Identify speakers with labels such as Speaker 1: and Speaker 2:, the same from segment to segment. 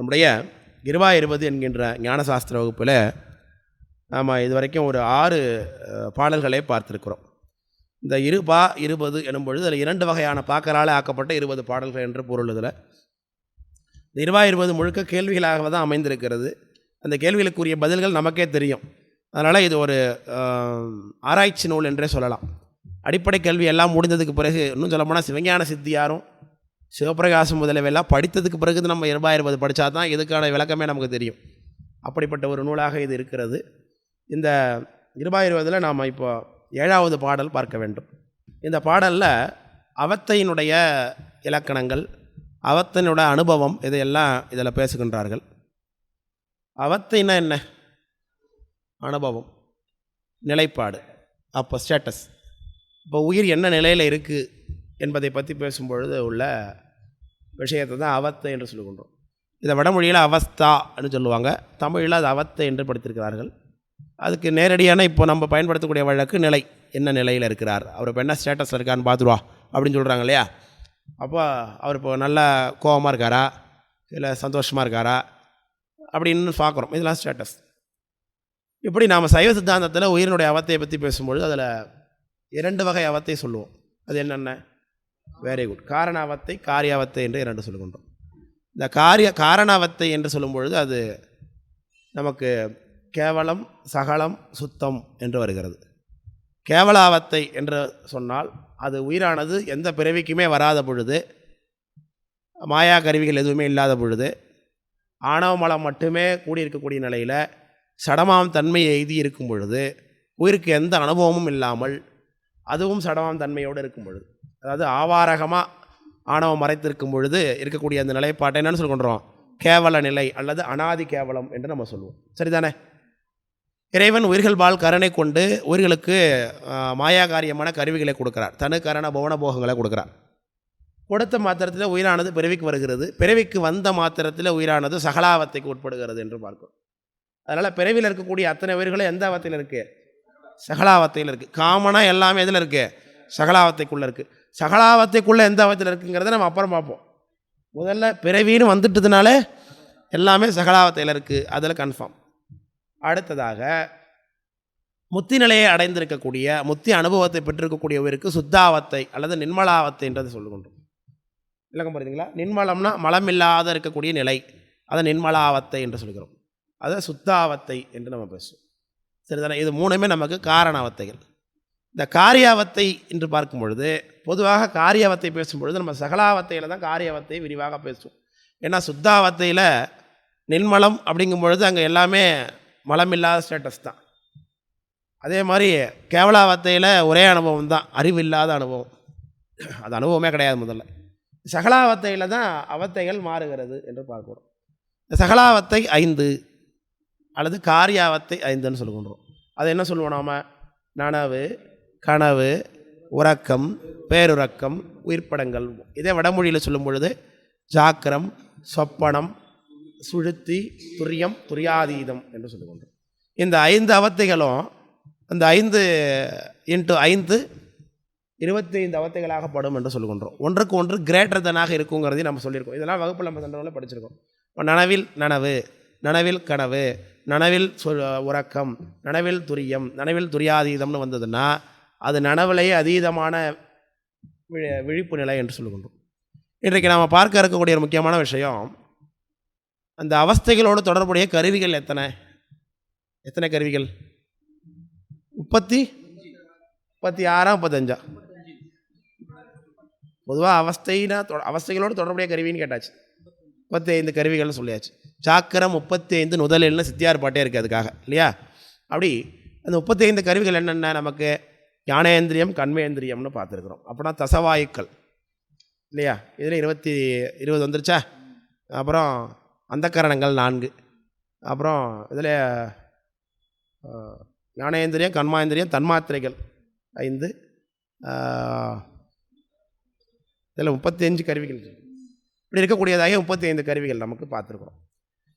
Speaker 1: நம்முடைய இருபா இருபது என்கின்ற ஞானசாஸ்திர வகுப்பில் நாம் இதுவரைக்கும் ஒரு ஆறு பாடல்களை பார்த்துருக்கிறோம். இந்த இருபா இருபது எனும் பொழுது அதில் இரண்டு வகையான பாக்கரால் ஆக்கப்பட்ட இருபது பாடல்கள் என்று பொருள் இதில். இந்த இருபா இருபது முழுக்க கேள்விகளாக தான் அமைந்திருக்கிறது. அந்த கேள்விகளுக்குரிய பதில்கள் நமக்கே தெரியும். அதனால் இது ஒரு ஆராய்ச்சி நூல் என்றே சொல்லலாம். அடிப்படை கல்வி எல்லாம் முடிந்ததுக்கு பிறகு இன்னும் சொல்லப்போனால் சிவஞான சித்தியாரும் சிவபிரகாசம் முதலவையெல்லாம் படித்ததுக்கு பிறகு நம்ம இருபா இருபது படித்தா தான் இதுக்கான விளக்கமே நமக்கு தெரியும். அப்படிப்பட்ட ஒரு நூலாக இது இருக்கிறது. இந்த இருபா இருபதில் நாம் இப்போ ஏழாவது பாடல் பார்க்க வேண்டும். இந்த பாடலில் அவத்தையினுடைய இலக்கணங்கள் அவத்தினோட அனுபவம் இதையெல்லாம் இதில் பேசுகின்றார்கள். அவத்தைனா என்ன? அனுபவம் நிலைப்பாடு அப்போ ஸ்டேட்டஸ் இப்போ உயிர் என்ன நிலையில் இருக்குது என்பதை பற்றி பேசும்பொழுது உள்ள விஷயத்தை தான் அவத்தை என்று சொல்லுகின்றோம். இதை வடமொழியில் அவஸ்தா என்று சொல்லுவாங்க. தமிழில் அது அவத்தை என்று படுத்திருக்கிறார்கள். அதுக்கு நேரடியான இப்போ நம்ம பயன்படுத்தக்கூடிய வழக்கு நிலை. என்ன நிலையில் இருக்கிறார்? அவர் இப்போ என்ன ஸ்டேட்டஸில் இருக்கான்னு பார்த்துருவா அப்படின்னு சொல்கிறாங்க இல்லையா? அப்போ அவர் இப்போ நல்ல கோபமாக இருக்காரா? இல்லை சந்தோஷமாக இருக்காரா? அப்படின்னு பார்க்குறோம். இதெல்லாம் ஸ்டேட்டஸ் இப்படி நாம் சைவ சித்தாந்தத்தில் உயிரினுடைய அவத்தையை பற்றி பேசும்பொழுது அதில் இரண்டு வகை அவத்தை சொல்லுவோம். அது என்னென்ன? வெரி குட் காரணாவத்தை காரியாவத்தை என்று இரண்டு சொல்லுகின்றோம். இந்த காரிய காரணாவத்தை என்று சொல்லும் பொழுது அது நமக்கு கேவலம் சகலம் சுத்தம் என்று வருகிறது. கேவலாவத்தை என்று சொன்னால் அது உயிரானது எந்த பிறவிக்குமே வராத பொழுது மாயா கருவிகள் எதுவுமே இல்லாத பொழுது ஆணவ மலம் மட்டுமே கூடியிருக்கக்கூடிய நிலையில் சடமாம் தன்மை எய்தி இருக்கும் பொழுது உயிருக்கு எந்த அனுபவமும் இல்லாமல் அதுவும் சடமாம் தன்மையோடு இருக்கும் பொழுது. அதாவது ஆவாரகமாக ஆணவம் மறைத்திருக்கும் பொழுது இருக்கக்கூடிய அந்த நிலைப்பாட்டை என்னென்னு சொல்கின்றோம் கேவல நிலை அல்லது அனாதி கேவலம் என்று நம்ம சொல்லுவோம். சரிதானே? இறைவன் உயிர்கள் பால் கருணை கொண்டு உயிர்களுக்கு மாயாகாரியமான கருவிகளை கொடுக்கிறார். தனு கரண புவன போகங்களை கொடுக்கிறார். கொடுத்த மாத்திரத்தில் உயிரானது பிறவிக்கு வருகிறது. பிறவிக்கு வந்த மாத்திரத்தில் உயிரானது சகலாவத்தைக்கு உட்படுகிறது என்று பார்க்கிறோம். அதனால் பிறவியில் இருக்கக்கூடிய அத்தனை உயிர்களும் எந்த அவத்தையில் இருக்குது சகலாவத்தையில் இருக்குது காமனாக எல்லாமே எதில் இருக்குது சகலாவத்தைக்குள்ளே இருக்குது சகலாவத்தைக்குள்ளே எந்த அவத்தில் இருக்குங்கிறத நம்ம அப்புறம் பார்ப்போம். முதல்ல பிறவின்னு வந்துட்டதுனாலே எல்லாமே சகலாவத்தையில் இருக்குது அதில் கன்ஃபார்ம் அடுத்ததாக முத்தி நிலையை அடைந்திருக்கக்கூடிய முத்தி அனுபவத்தை பெற்றிருக்கக்கூடியவருக்கு சுத்தாவத்தை அல்லது நின்மலாவத்தை என்றது சொல்லுகின்றோம். விளக்கம் புரியுதுங்களா? நின்மலம்னா மலம் இல்லாத இருக்கக்கூடிய நிலை. அதை நின்மலாவத்தை என்று சொல்கிறோம். அதை சுத்தாவத்தை என்று நம்ம பேசுவோம். சரிதானே? இது மூணுமே நமக்கு காரணாவத்தைகள் இந்த காரியாவத்தை என்று பார்க்கும் பொழுது பொதுவாக காரியாவத்தை பேசும்பொழுது நம்ம சகலாவத்தையில் தான் காரியாவத்தை விரிவாக பேசுவோம். ஏன்னா சுத்தாவத்தையில் நின்மலம் அப்படிங்கும் பொழுது அங்கே எல்லாமே மலம் இல்லாத ஸ்டேட்டஸ் தான். அதே மாதிரி கேவலாவத்தையில் ஒரே அனுபவம் தான் அறிவு இல்லாத அனுபவம். அது அனுபவமே கிடையாது முதல்ல. சகலாவத்தையில் தான் அவத்தைகள் மாறுகிறது என்று பார்க்கிறோம். இந்த சகலாவத்தை ஐந்து அல்லது காரியாவத்தை ஐந்துன்னு சொல்லுகின்றோம். அதை என்ன சொல்லுவோம் நாம்? நனவு கனவு உறக்கம் பேருறக்கம் உயிர்ப்படங்கள். இதே வடமொழியில் சொல்லும் பொழுது ஜாக்கிரம் சொப்பனம் சுழுத்தி துரியம் துரியாதீதம் என்று சொல்லுகின்றோம் இந்த ஐந்து அவத்தைகளும் அந்த ஐந்து இன்ட்டு ஐந்து இருபத்தி ஐந்து அவத்தைகளாகப்படும் என்று சொல்லுகின்றோம். ஒன்றுக்கு ஒன்று கிரேட்டர் தனாக இருக்குங்கிறதையும் நம்ம சொல்லியிருக்கோம். இதெல்லாம் வகுப்பில் நம்ம தண்டவில் படிச்சிருக்கோம். இப்போ நனவில் நனவு நனவில் கனவு நனவில் சொ உறக்கம் நனவில் துரியம் நனவில் துரியாதீதம்னு வந்ததுன்னா அது நனவிலேயே அதீதமான விழி விழிப்பு நிலை என்று சொல்லுகின்றோம். இன்றைக்கு நாம் பார்க்க இருக்கக்கூடிய ஒரு முக்கியமான விஷயம் அந்த அவஸ்தைகளோடு தொடர்புடைய கருவிகள் எத்தனை? எத்தனை கருவிகள்? முப்பத்தி? முப்பத்தி ஆறா முப்பத்தஞ்சா? பொதுவாக அவஸ்தைனா தொ- அவஸ்தைகளோடு தொடர்புடைய கருவின்னு கேட்டாச்சு. முப்பத்தி ஐந்து கருவிகள்னு சொல்லியாச்சு. சாக்கரம் முப்பத்தி ஐந்து நுதலில்னு சித்தியார் பாட்டே இருக்குது அதுக்காக இல்லையா? அப்படி அந்த முப்பத்தி ஐந்து கருவிகள் என்னென்ன நமக்கு ஞானேந்திரியம் கண்மேந்திரியம்னு பார்த்துருக்குறோம். அப்படின்னா தசவாயுக்கள். இல்லையா? இதில் இருபத்தி இருபது வந்துருச்சா? அப்புறம் அந்தக்கரணங்கள் நான்கு. அப்புறம் இதில் ஞானேந்திரியம் கண்மாந்திரியம் தன்மாத்திரைகள் ஐந்து. இதில் முப்பத்தி அஞ்சு கருவிகள் இப்படி இருக்கக்கூடியதாக முப்பத்தி ஐந்து கருவிகள் நமக்கு பார்த்துருக்குறோம்.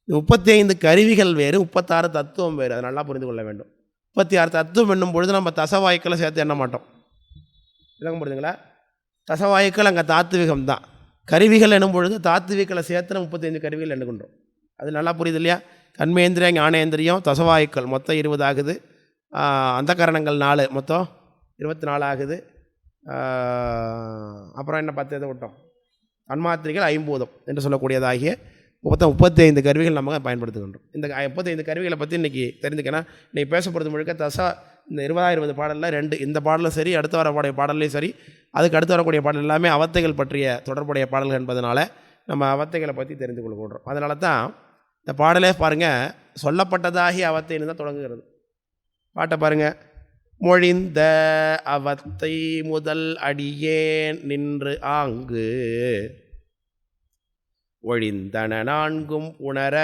Speaker 1: இந்த முப்பத்தி ஐந்து கருவிகள் வேறு முப்பத்தாறு தத்துவம் வேறு. அதை நல்லா புரிந்து கொள்ள வேண்டும். முப்பத்தி ஆறு தத்துவம் என்னும் பொழுது நம்ம தசவாயுக்களை சேர்த்து எண்ண மாட்டோம். விளக்கம் புரியுதுங்களா தசவாயுக்கள் அங்கே தாத்துவிகம் தான். கருவிகள் எனும் பொழுது தாத்துவிகளை சேர்த்து முப்பத்தைந்து கருவிகள் எண்ணுகின்றோம். அது நல்லா புரியுது இல்லையா? கண்மேந்திரியம் ஞானேந்திரியம் தசவாயுக்கள் மொத்தம் இருபது ஆகுது. அந்த கரணங்கள் நாலு மொத்தம் இருபத்தி நாலு ஆகுது. அப்புறம் என்ன பத்து எதை விட்டோம்? தன்மாத்திரைகள் ஐம்பூதம் என்று சொல்லக்கூடியதாகிய மொத்தம் முப்பத்தைந்து கருவிகள் நம்ம பயன்படுத்துகின்றோம். இந்த முப்பத்தைந்து கருவிகளை பற்றி இன்றைக்கி தெரிஞ்சுக்கணும் இன்றைக்கி பேசப்படுறது முழுக்க தசா இந்த இருபதாயிரம் இருபது பாடலில் ரெண்டு இந்த பாடலும் சரி அடுத்து வரக்கூடிய பாடல்லையும் சரி அதுக்கு அடுத்து வரக்கூடிய பாடல் எல்லாமே அவத்தைகள் பற்றிய தொடர்புடைய பாடல்கள் என்பதனால் நம்ம அவத்தைகளை பற்றி தெரிந்து கொள்கின்றோம். அதனால தான் இந்த பாடலே பாருங்கள் சொல்லப்பட்டதாகி அவத்தைன்னு தான் தொடங்குகிறது. பாட்டை பாருங்கள் மொழிந்த அவத்தை முதல் அடியே நின்று ஆங்கு ஒழிந்தன நான்கும் உணர.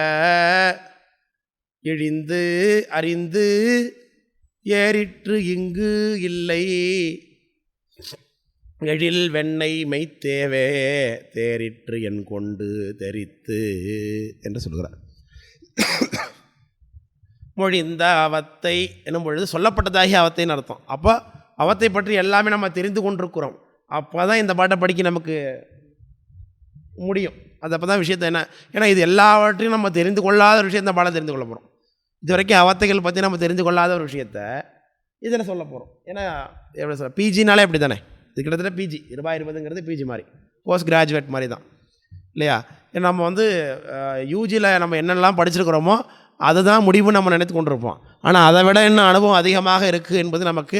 Speaker 1: இழிந்து அறிந்து ஏறிற்று இங்கு இல்லை. எழில் வெண்ணெய் மெய்த்தேவே தேறிற்று என் கொண்டு தெரித்து என்று சொல்கிறார் மொழிந்த அவத்தை என்னும் பொழுது சொல்லப்பட்டதாகி அவத்தைன்னு அர்த்தம். அப்போ அவத்தை பற்றி எல்லாமே நம்ம தெரிந்து கொண்டிருக்கிறோம். அப்போ தான் இந்த பாட்டை படிக்க நமக்கு முடியும். அது அப்போ தான் விஷயத்தை என்ன ஏன்னா இது எல்லாவற்றையும் நம்ம தெரிந்து கொள்ளாத ஒரு விஷயத்தை பாடம் தெரிந்து கொள்ள போகிறோம் இது வரைக்கும் அவத்தைகள் பற்றி நம்ம தெரிந்து கொள்ளாத ஒரு விஷயத்த இதில் சொல்ல போகிறோம் ஏன்னா எப்படி சொல்ல பிஜினாலே அப்படி தானே இது கிட்டத்தட்ட பிஜி இருபா இருபதுங்கிறது பிஜி மாதிரி. போஸ்ட் கிராஜுவேட் மாதிரி தான் இல்லையா நம்ம வந்து யூஜியில் நம்ம என்னெல்லாம் படிச்சிருக்கிறோமோ அதை தான் முடிவு நம்ம நினைத்து கொண்டிருப்போம். ஆனால் அதை விட இன்னும் அனுபவம் அதிகமாக இருக்குது என்பது நமக்கு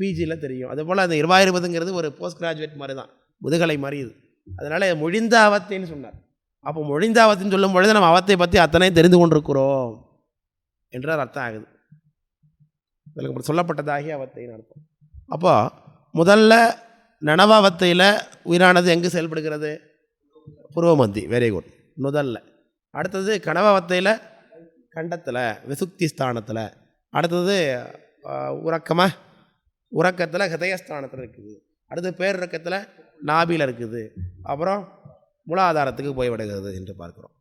Speaker 1: பிஜியில் தெரியும். அதுபோல் அந்த இருபா இருபதுங்கிறது ஒரு போஸ்ட் கிராஜுவேட் மாதிரி தான் முதுகலை மாதிரி இது. அதனால் மொழிந்த அவத்தைன்னு சொன்னார். அப்போ மொழிந்த அவத்தின்னு சொல்லும் பொழுது நம்ம அவத்தை பற்றி அத்தனை தெரிந்து கொண்டிருக்கிறோம் என்றார் அர்த்தம் ஆகுது. இதில் சொல்லப்பட்டதாகி அவத்தைன்னு அர்த்தம். அப்போ முதல்ல நனவாவத்தையில் உயிரானது எங்கு செயல்படுகிறது? புருவமந்தி வெரி குட் முதல்ல. அடுத்தது கனவாவத்தையில் கண்டத்தில் விசுக்தி ஸ்தானத்தில். அடுத்தது உறக்கமாக உறக்கத்தில் ஹதயஸ்தானத்தில் இருக்குது. அடுத்து பேரிறக்கத்தில் நாபியில் இருக்குது. அப்புறம் மூலாதாரத்துக்கு போய் விடுகிறது என்று பார்க்குறோம்.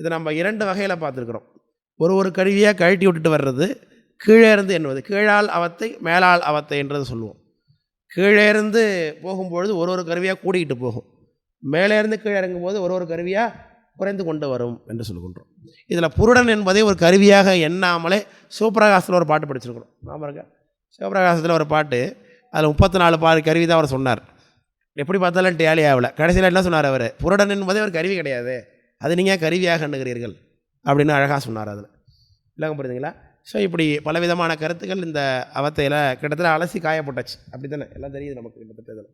Speaker 1: இது நம்ம இரண்டு வகையில் பார்த்துருக்குறோம். ஒரு ஒரு கருவியாக கழட்டி விட்டுட்டு வர்றது கீழே இருந்து என்பது கீழால் அவத்தை மேலால் அவத்தை என்றது சொல்லுவோம். கீழே இருந்து போகும்பொழுது ஒரு ஒரு கருவியாக கூடிக்கிட்டு போகும். மேலே இருந்து கீழே இறங்கும்போது ஒரு ஒரு கருவியாக குறைந்து கொண்டு வரும் என்று சொல்லுகின்றோம் இதில் புருடன் என்பதை ஒரு கருவியாக எண்ணாமலே சிவபிரகாசத்தில் ஒரு பாட்டு படிச்சிருக்கிறோம். நான் பாருங்க சிவபிரகாசத்தில் ஒரு பாட்டு அதில் முப்பத்தி நாலு பாரு கருவி தான் அவர் சொன்னார். எப்படி பார்த்தாலும் டேலி ஆகலை. கடைசியில் என்ன சொன்னார் அவர்? புரடன் என்பதே ஒரு கருவி கிடையாது. அது நீங்கள் கருவியாக எண்ணுகிறீர்கள் அப்படின்னு அழகாக சொன்னார் அதில். இல்லைங்க புரியுதுங்களா ஸோ இப்படி பலவிதமான கருத்துக்கள் இந்த அவத்தையில் கிட்டத்தட்ட அலசி காயப்பட்டாச்சு. அப்படி தானே எல்லாம் தெரியுது நமக்கு கிட்டத்தட்ட இதில்.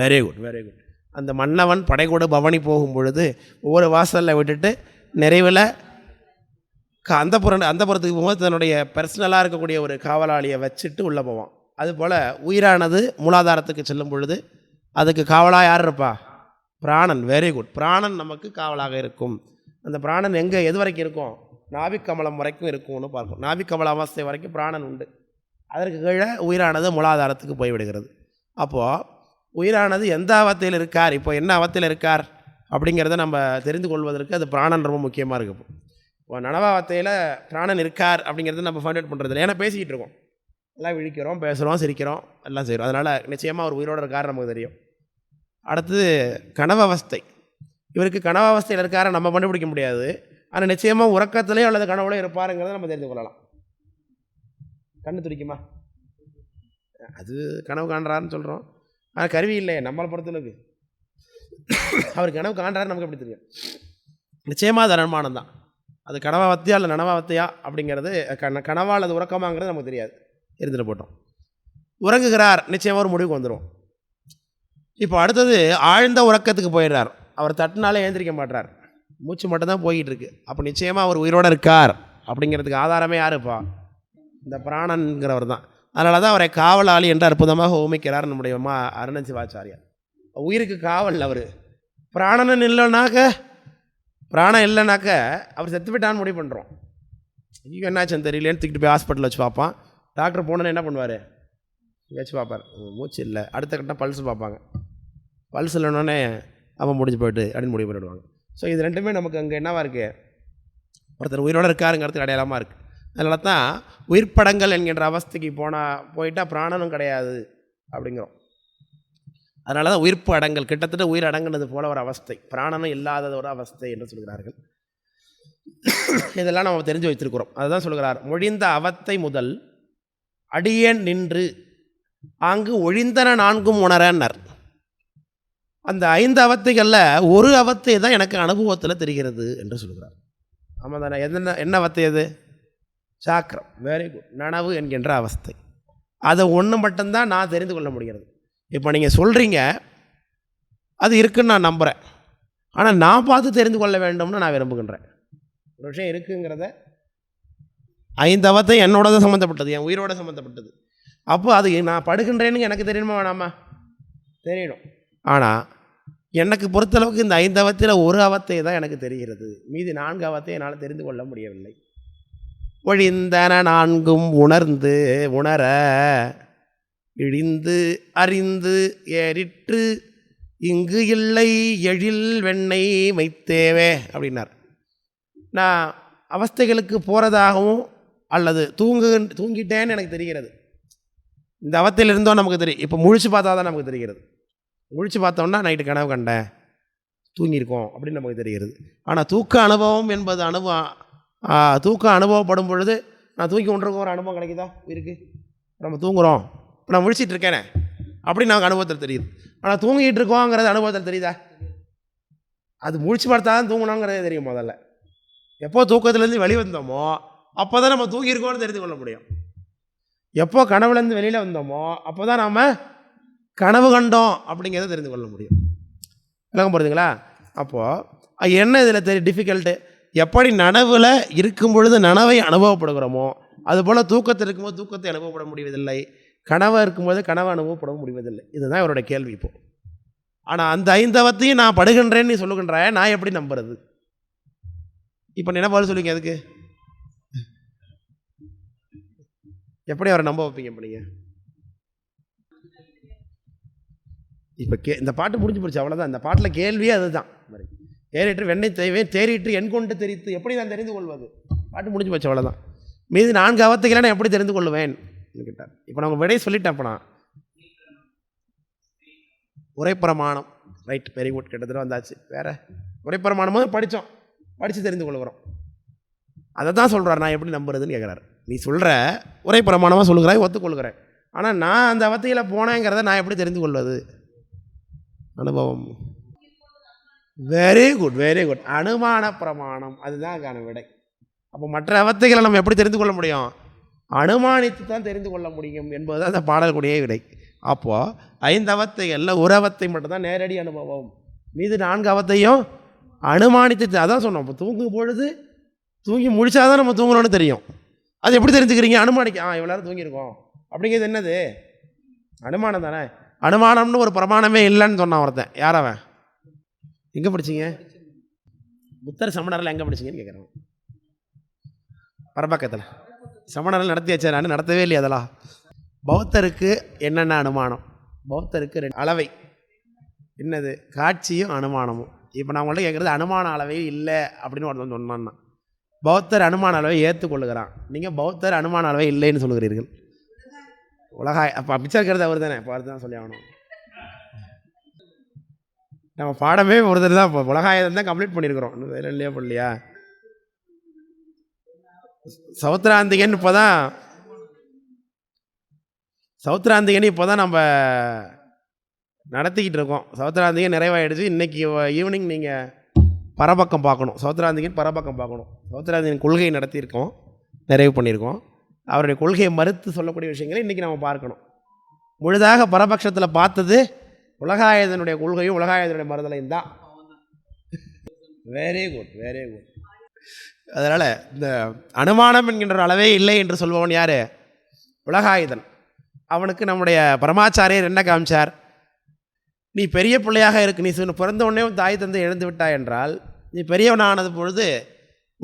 Speaker 1: வெரி குட் வெரி குட் அந்த மன்னவன் படைகூட பவனி போகும் பொழுது ஒவ்வொரு வாசலில் விட்டுட்டு நிறைவில் க அந்த புற அந்த புறத்துக்கு போகும்போது தன்னுடைய பர்சனலாக இருக்கக்கூடிய ஒரு காவலாளியை வச்சுட்டு உள்ளே போவான். அதுபோல் உயிரானது மூலாதாரத்துக்கு செல்லும் பொழுது அதுக்கு காவலாக யார் இருப்பா? பிராணன். வெரி குட் பிராணன் நமக்கு காவலாக இருக்கும். அந்த பிராணன் எங்கே எது வரைக்கும் இருக்கும்? நாபிக்கமலம் வரைக்கும் இருக்கும்னு பார்க்கும் நாபிக்கமல அவஸ்தை வரைக்கும் பிராணன் உண்டு. அதற்கு கீழே உயிரானது மூலாதாரத்துக்கு போய்விடுகிறது. அப்போது உயிரானது எந்த ஆபத்தில் இருக்கார்? இப்போ என்ன ஆபத்தில் இருக்கார்? அப்படிங்கிறத நம்ம தெரிந்து கொள்வதற்கு அது பிராணன் ரொம்ப முக்கியமாக இருக்குது இப்போ நனவாவத்தையில் பிராணன் இருக்கார் அப்படிங்கிறத நம்ம ஃபைண்ட் அவுட் பண்ணுறது ஏன்னா பேசிக்கிட்டு இருக்கோம். எல்லாம் விழிக்கிறோம் பேசுகிறோம் சிரிக்கிறோம் எல்லாம் செய்கிறோம் அதனால் நிச்சயமாக ஒரு உயிரோட இருக்கார் நமக்கு தெரியும். அடுத்தது கனவவஸ்தை. இவருக்கு கனவவஸ்தையில் இருக்கார நம்ம கண்டுபிடிக்க முடியாது. ஆனால் நிச்சயமாக உறக்கத்திலேயோ அல்லது கனவுலையோ இருப்பாருங்கிறத நம்ம தெரிந்து கொள்ளலாம். கண்ணு துடிக்குமா? அது கனவு காண்றாருன்னு சொல்கிறோம் ஆனால் கருவி இல்லை நம்மளை பொறுத்தளவுக்கு. அவர் கனவு காண்றாரு நமக்கு எப்படி தெரியும்? நிச்சயமாக அது அனுமானம் தான் அது கனவாவத்தையா இல்லை நனவாவத்தையா அப்படிங்கிறது கன கனவா அல்லது உறக்கமாங்கிறது நமக்கு தெரியாது. இருந்துட்டு போட்டோம். உறங்குகிறார் நிச்சயமாக ஒரு முடிவுக்கு வந்துடும் இப்போ அடுத்தது ஆழ்ந்த உறக்கத்துக்கு போயிடுறார். அவர் தட்டினாலே ஏந்திரிக்க மாட்டார் மூச்சு மட்டும்தான் போய்கிட்டு இருக்கு அப்போ நிச்சயமாக அவர் உயிரோடு இருக்கார். அப்படிங்கிறதுக்கு ஆதாரமே யாருப்பா? இந்த பிராணன்கிறவர் தான். அதனால தான் அவரை காவலாளி என்று அற்புதமாக ஓமிக்கிறார் நம்முடைய அம்மா அருணன் சிவாச்சாரியார். உயிருக்கு காவல் அவர். பிராணன் இல்லைனாக்க பிராணம் இல்லைனாக்க அவர் செத்து விட்டான்னு முடிவு பண்ணுறோம் ஐயோ என்னாச்சுன்னு தெரியலேன்னு தூக்கிட்டு போய் ஹாஸ்பிட்டலில் வச்சு பார்ப்பான். டாக்டர் போனோன்னு என்ன பண்ணுவார்? எங்கேயாச்சும் பார்ப்பார் மூச்சு இல்லை. அடுத்த கட்டம் பல்ஸ் பார்ப்பாங்க பல்ஸ் இல்லைன்னொடனே அவன் முடிஞ்சு போயிட்டு அப்படின்னு முடிவு பண்ணிவிடுவாங்க ஸோ இது ரெண்டுமே நமக்கு அங்கே என்னவாக இருக்குது ஒருத்தர் உயிரோடு இருக்காருங்கிறதுக்கு அடையாளமாக இருக்குது அதனால தான் உயிர்ப்படங்கள் என்கின்ற அவஸ்தைக்கு போனால் போயிட்டால் பிராணனும் கிடையாது அப்படிங்கிறோம். அதனால தான் உயிர்ப்பு அடங்கல் கிட்டத்தட்ட உயிர் அடங்குனது போல ஒரு அவஸ்தை. பிராணனும் இல்லாதது ஒரு அவஸ்தை என்று சொல்கிறார்கள். இதெல்லாம் நம்ம தெரிஞ்சு வைத்திருக்கிறோம். அதுதான் சொல்கிறார். முடிந்த அவத்தை முதல் அடியேன் நின்று அங்கு ஒழிந்தன நான்கும் உணரன்னர். அந்த ஐந்து அவத்தைகளில் ஒரு அவத்தை தான் எனக்கு அனுபவத்தில் தெரிகிறது என்று சொல்கிறார். ஆமாம் தானே என்ன என்ன அவத்தை அது? சாக்கரம் வெரி குட் நனவு என்கின்ற அவஸ்தை. அதை ஒன்று மட்டும்தான் நான் தெரிந்து கொள்ள முடிகிறது. இப்போ நீங்கள் சொல்கிறீங்க அது இருக்குன்னு நான் நம்புகிறேன் ஆனால் நான் பார்த்து தெரிந்து கொள்ள வேண்டும்னு நான் விரும்புகின்றேன். ஒரு விஷயம் இருக்குங்கிறத ஐந்தவத்தை என்னோட தான் சம்மந்தப்பட்டது என் உயிரோட சம்மந்தப்பட்டது அப்போ அது நான் படுகின்றேன்னு எனக்கு தெரியணுமா வேணாமா? தெரியணும் ஆனால் எனக்கு பொறுத்தளவுக்கு இந்த ஐந்து அவத்தில் ஒரு அவத்தை தான் எனக்கு தெரிகிறது. மீதி நான்கு அவத்தை என்னால் தெரிந்து கொள்ள முடியவில்லை. ஒழிந்தன நான்கும் உணர்ந்து உணர இழிந்து அறிந்து ஏறிற்று இங்கு இல்லை எழில் வெண்ணெய் மைத்தேவே அப்படின்னார். நான் அவஸ்தைகளுக்கு போகிறதாகவும் அல்லது தூங்கு தூங்கிட்டேன்னு எனக்கு தெரிகிறது. இந்த அவத்தில் இருந்தோம் நமக்கு தெரியும் இப்போ முழிச்சு பார்த்தா தான் நமக்கு தெரிகிறது. முழிச்சு பார்த்தோம்னா நைட்டு கனவு கண்டேன். தூங்கியிருக்கோம். அப்படின்னு நமக்கு தெரிகிறது. ஆனால் தூக்க அனுபவம் என்பது அனுபவம் ஆ, தூக்கம் அனுபவப்படும் பொழுது நான் தூக்கி கொண்டிருக்க ஒரு அனுபவம் கிடைக்குதா? இருக்கு. நம்ம தூங்குகிறோம் இப்போ நான் முழிச்சிட்டு இருக்கேனே. அப்படி நமக்கு அனுபவத்தில் தெரியுது. ஆனால் தூங்கிட்டு இருக்கோங்கிறது அனுபவத்தில் தெரியுதா? அது முழிச்சு பார்த்தா தான் தூங்கணுங்கிறதே தெரியும் முதல்ல. எப்போ தூக்கத்துலேருந்து வெளி வந்தோமோ அப்போ தான் நம்ம தூங்கியிருக்கோம்னு தெரிந்து கொள்ள முடியும். எப்போ கனவுலேருந்து வெளியில் வந்தோமோ அப்போ தான் நாம் கனவு கண்டோம் அப்படிங்கிறத தெரிந்து கொள்ள முடியும் விளங்க போகிறதுங்களா அப்போது என்ன இதில் தெரிய டிஃபிகல்ட்டு எப்படி நனவில் இருக்கும் பொழுது நனவை அனுபவப்படுகிறோமோ அதுபோல் தூக்கத்தில் இருக்கும்போது தூக்கத்தை அனுபவப்பட முடிவதில்லை. கனவை இருக்கும்போது கனவை அனுபவப்பட முடிவதில்லை. இதுதான் இவரோட கேள்வி இப்போ. ஆனால் அந்த ஐந்தவத்தையும் நான் படுகின்றேன்னு நீ சொல்லுகின்ற நான் எப்படி நம்புறது? இப்போ என்ன சொல்லுங்க சொல்லுவீங்க அதுக்கு எப்படி அவரை நம்ப வைப்பீங்க இப்போ நீங்கள் இப்போ கே இந்த பாட்டு முடிஞ்சு போச்சு அவ்வளோதான் இந்த பாட்டில் கேள்வியே அதுதான். ஏறிட்டு வெண்ணெய் தேவை தேறிட்டு என் கொண்டு தெரித்து. எப்படி நான் தெரிந்து கொள்வது? பாட்டு முடிஞ்சு போச்சு அவ்வளோதான் மீது நான்கு அவத்துக்களை நான் எப்படி தெரிந்து கொள்வேன்? கேட்டார். இப்போ நான் உங்கள் விடையை சொல்லிட்டேன் அப்போ நான். உரைப்பிரமாணம். ரைட் வெரி குட் கிட்டத்தட்ட வந்தாச்சு. வேறு உரைப்பிரமாணமும் படித்தோம். படித்து தெரிந்து கொள்கிறோம். அதை தான் சொல்கிறார் நான் எப்படி நம்புறதுன்னு கேட்குறாரு நீ சொல்கிற உரைப்பிரமாணமாக சொல்லுகிறாய் ஒத்துக்கொள்கிறேன் ஆனால் நான் அந்த அவத்தையில் போனேங்கிறத நான் எப்படி தெரிந்து கொள்வது அனுபவம். வெரி குட் வெரி குட் அனுமான பிரமாணம். அதுதான் அதுக்கான விடை. அப்போ மற்ற அவத்தைகளை நம்ம எப்படி தெரிந்து கொள்ள முடியும்? அனுமானித்து தான் தெரிந்து கொள்ள முடியும் என்பது அந்த பாடல்குடைய விடை. அப்போது ஐந்து அவத்தைகளில் ஒரு அவத்தை மட்டும்தான் நேரடி அனுபவம். மீது நான்கு அவத்தையும் அனுமானித்து அதான் சொன்னோம் இப்போ தூங்கும் பொழுது தூங்கி முடிச்சாதான் நம்ம தூங்கணும்னு தெரியும். அது எப்படி தெரிஞ்சுக்கிறீங்க? அனுமானிக்க ஆ இவ்வளோ நேரம் தூங்கியிருக்கோம். அப்படிங்கிறது என்னது? அனுமானம் தானே? அனுமானம்னு ஒரு பிரமாணமே இல்லைன்னு சொன்னான் ஒருத்தன். யார் அவன்? எங்கே படிச்சிங்க? புத்தர் சமணரில் எங்கே படிச்சிங்கன்னு கேட்குறேன் பரபக்கத்தில். சமணரில் நடத்தியாச்சா நான் நடத்தவே இல்லையா அதெல்லாம். பௌத்தருக்கு என்னென்ன அனுமானம்? பௌத்தருக்கு ரெண்டு அளவை. என்னது? காட்சியும் அனுமானமும். இப்போ நான் உங்கள்கிட்ட கேட்குறது அனுமான அளவே இல்லை அப்படின்னு ஒருத்தன் சொன்னான்னா. பௌத்தர் அனுமான அளவை ஏற்றுக்கொள்ளுகிறான் நீங்கள் பௌத்தர் அனுமான அளவை இல்லைன்னு சொல்லுகிறீர்கள். உலகாய் அப்போ மிச்சம் இருக்கிறது அவர் தானே பார்த்து தான் சொல்லி ஆகணும். நம்ம பாடமே ஒருத்தர் தான் இப்போ உலகாயதம் தான் கம்ப்ளீட் பண்ணியிருக்கிறோம். இன்னும் இல்லையா பண்ணலையா சௌத்ராந்திகன் இப்போ தான் சௌத்ராந்திகன் இப்போ தான் நம்ம நடத்திக்கிட்டு இருக்கோம். சௌத்ராந்திகன் நிறைவாயிடுச்சு. இன்றைக்கி ஈவினிங் நீங்கள் பரபக்கம் பார்க்கணும். சௌத்ராந்திகன் பரபக்கம் பார்க்கணும். சௌத்ராந்திகன் கொள்கை நடத்தியிருக்கோம். நிறைவு பண்ணியிருக்கோம். அவருடைய கொள்கையை மறுத்து சொல்லக்கூடிய விஷயங்களை இன்றைக்கி நம்ம பார்க்கணும். முழுதாக பரபட்சத்தில் பார்த்தது உலகாயுதனுடைய கொள்கையும் உலகாயுதனுடைய மறுதலையும் தான். வெரி குட் வெரி குட் அதனால் இந்த அனுமானம் என்கின்ற ஒரு அளவே இல்லை என்று சொல்பவன் யார்? உலகாயுதன். அவனுக்கு நம்முடைய பரமாச்சாரியர் என்ன காமிச்சார்? நீ பெரிய பிள்ளையாக இருக்கு நீ சொன்ன பிறந்த உடனே தாய் தந்தை எழுந்து விட்டாய் என்றால் நீ பெரியவனானது பொழுது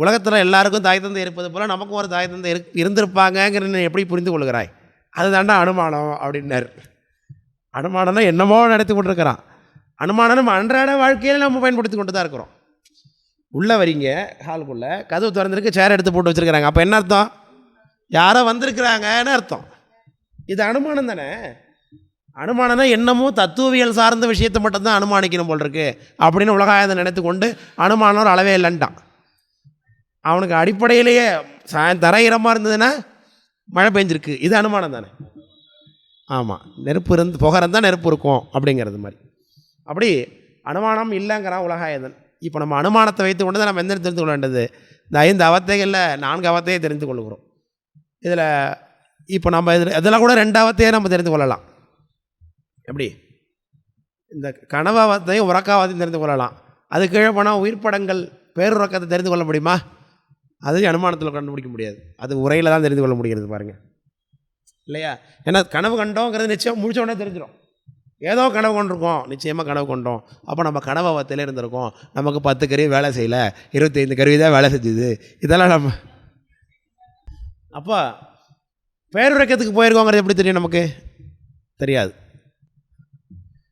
Speaker 1: உலகத்தில் எல்லாருக்கும் தாய் தந்தை இருப்பது போல் நமக்கும் ஒரு தாய் தந்தை இரு இருந்திருப்பாங்கங்கிற நீ எப்படி புரிந்து கொள்கிறாய்? அதுதாண்டா அனுமானம் அப்படின்னார். அனுமானம்னா என்னமோ நடத்தி கொண்டிருக்கிறான். அனுமானம் நம்ம அன்றாட வாழ்க்கையில் நம்ம பயன்படுத்தி கொண்டு தான் இருக்கிறோம். உள்ளே வரீங்க ஹாலுக்குள்ளே கதவு திறந்துருக்கு சேர் எடுத்து போட்டு வச்சுருக்கிறாங்க. அப்போ என்ன அர்த்தம்? யாரோ வந்திருக்கிறாங்கன்னு அர்த்தம். இது அனுமானம் தானே? அனுமானம்னா என்னமோ தத்துவவியல் சார்ந்த விஷயத்தை மட்டும்தான் அனுமானிக்கணும் போல் இருக்கு அப்படின்னு உலகாயத்தை நினைத்து கொண்டு அனுமானம் ஒரு அளவே இல்லைன்ட்டான். அவனுக்கு அடிப்படையிலேயே சாயம் தர ஈரமாக இருந்ததுன்னா மழை பெஞ்சிருக்கு. இது அனுமானம் தானே? ஆமாம் நெருப்பு இருந்து புகை இருந்தால் நெருப்பு இருக்கும் அப்படிங்கிறது மாதிரி. அப்படி அனுமானம் இல்லைங்கிறான் உலகாயதன் இப்போ நம்ம அனுமானத்தை வைத்து கொண்டு தான் நம்ம எந்த தெரிந்து கொள்ள வேண்டியது. இந்த ஐந்து அவத்தைகளில் நான்கு அவத்தையை தெரிந்து கொள்கிறோம். இதில் இப்போ நம்ம இதில் இதெல்லாம் கூட ரெண்டு அவத்தையே நம்ம தெரிந்து கொள்ளலாம். எப்படி? இந்த கனவாவத்தையும் உறக்காவதையும் தெரிந்து கொள்ளலாம். அது கீழே போனால் உயிர்ப்படங்கள் பேருறக்கத்தை தெரிந்து கொள்ள முடியுமா? அதையும் அனுமானத்தில் கண்டுபிடிக்க முடியாது. அது உரையில் தான் தெரிந்து கொள்ள முடிகிறது பாருங்கள் இல்லையா? ஏன்னா கனவு கண்டோங்கிறது நிச்சயம் முழிச்ச உடனே தெரிஞ்சிடும் ஏதோ கனவு கொண்டிருக்கோம். நிச்சயமாக கனவு கொண்டோம். அப்போ நம்ம கனவத்தில் இருந்திருக்கோம். நமக்கு பத்து கருவி வேலை செய்யலை. இருபத்தைந்து கருவி தான் வேலை செஞ்சுது. இதெல்லாம் நம்ம அப்போ பேருரைக்கத்துக்கு போயிருக்கோங்கிறது எப்படி தெரியும் நமக்கு? தெரியாது.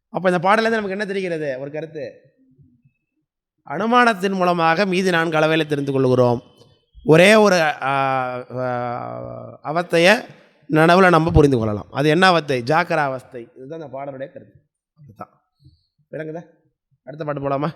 Speaker 1: அப்போ இந்த பாடலேருந்து நமக்கு என்ன தெரிகிறது? ஒரு கருத்து. அனுமானத்தின் மூலமாக மீதி நான்கு அளவையில் தெரிந்து கொள்கிறோம். ஒரே ஒரு அவத்தையை நனவில் நம்ம புரிந்து கொள்ளலாம். அது என்ன அவத்தை? ஜாக்கிர அவஸ்தை. இதுதான் இந்த பாடலுடைய கருத்து. அதுதான். விளங்குதா? அடுத்த பாட்டு போலாமா?